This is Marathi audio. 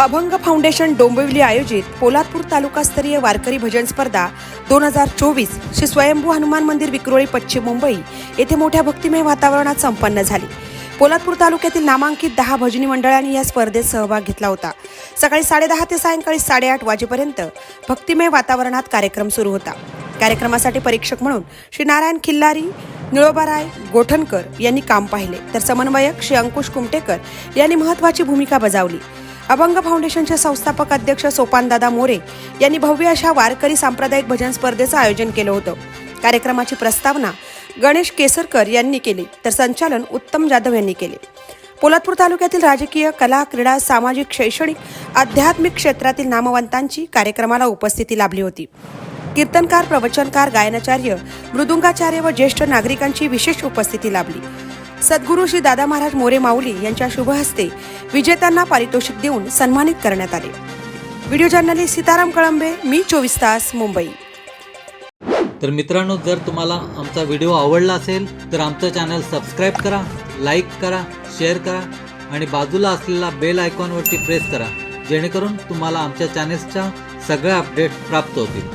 अभंग फाउंडेशन डोंबिवली आयोजित पोलादपूर तालुकास्तरीय वारकरी भजन स्पर्धा दोन हजार चोवीस श्री स्वयंभू हनुमान मंदिर विक्रोळी पश्चिम मुंबई येथे मोठ्या भक्तिमय वातावरणात संपन्न झाली. पोलादपूर तालुक्यातील नामांकित दहा भजनी मंडळांनी या स्पर्धेत सहभाग घेतला होता. सकाळी साडेदहा ते सायंकाळी साडेआठ वाजेपर्यंत भक्तिमय वातावरणात कार्यक्रम सुरू होता. कार्यक्रमासाठी परीक्षक म्हणून श्री नारायण खिल्लारी निळोबाराय गोठणकर यांनी काम पाहिले. तर समन्वयक श्री अंकुश कुमटेकर यांनी महत्वाची भूमिका बजावली. अभंग फाउंडेशनचे संस्थापक अध्यक्ष सोपानदादा मोरे यांनी भव्य अशा वारकरी सांप्रदायिक भजन स्पर्धेचं आयोजन केलं होतं. कार्यक्रमाची प्रस्तावना गणेश केसरकर यांनी केली तर संचालन उत्तम जाधव यांनी केले. पोलादपूर तालुक्यातील राजकीय कला क्रीडा सामाजिक शैक्षणिक आध्यात्मिक क्षेत्रातील नामवंतांची कार्यक्रमाला उपस्थिती लाभली होती. कीर्तनकार प्रवचनकार गायनाचार्य मृदुंगाचार्य व ज्येष्ठ नागरिकांची विशेष उपस्थिती लाभली. सद्गुरू श्री दादा महाराज मोरे माऊली यांच्या शुभ हस्ते विजेत्यांना पारितोषिक देऊन सन्मानित करण्यात आले. व्हिडिओ जर्नलिस्ट सीताराम कळंबे मी चोवीस तास मुंबई. तर मित्रांनो जर तुम्हाला आमचा व्हिडिओ आवडला असेल तर आमचं चॅनल सबस्क्राईब करा लाईक करा शेअर करा आणि बाजूला असलेला बेल आयकॉनवरती प्रेस करा जेणेकरून तुम्हाला आमच्या चॅनेल्सच्या सगळ्या अपडेट प्राप्त होतील.